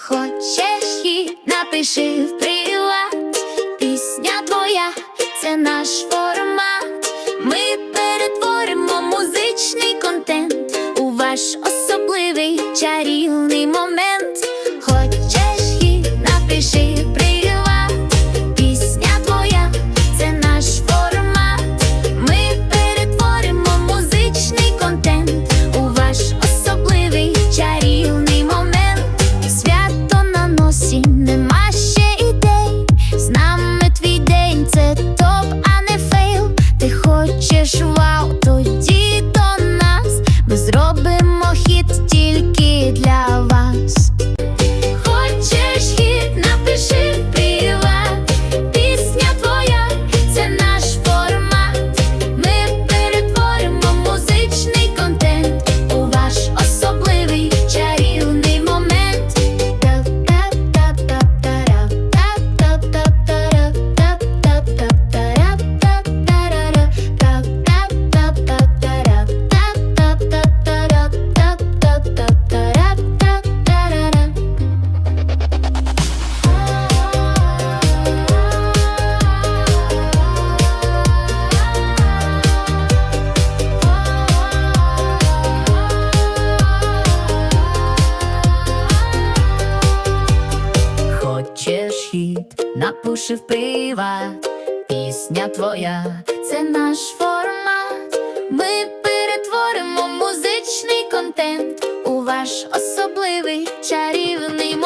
Хочеш її, напиши в приват Пісня твоя, це наш формат. Ми перетворимо музичний контент у ваш особливий чарівний момент. Хіт, пива, Пісня твоя, це наш формат. Ми перетворимо музичний контент у ваш особливий чарівний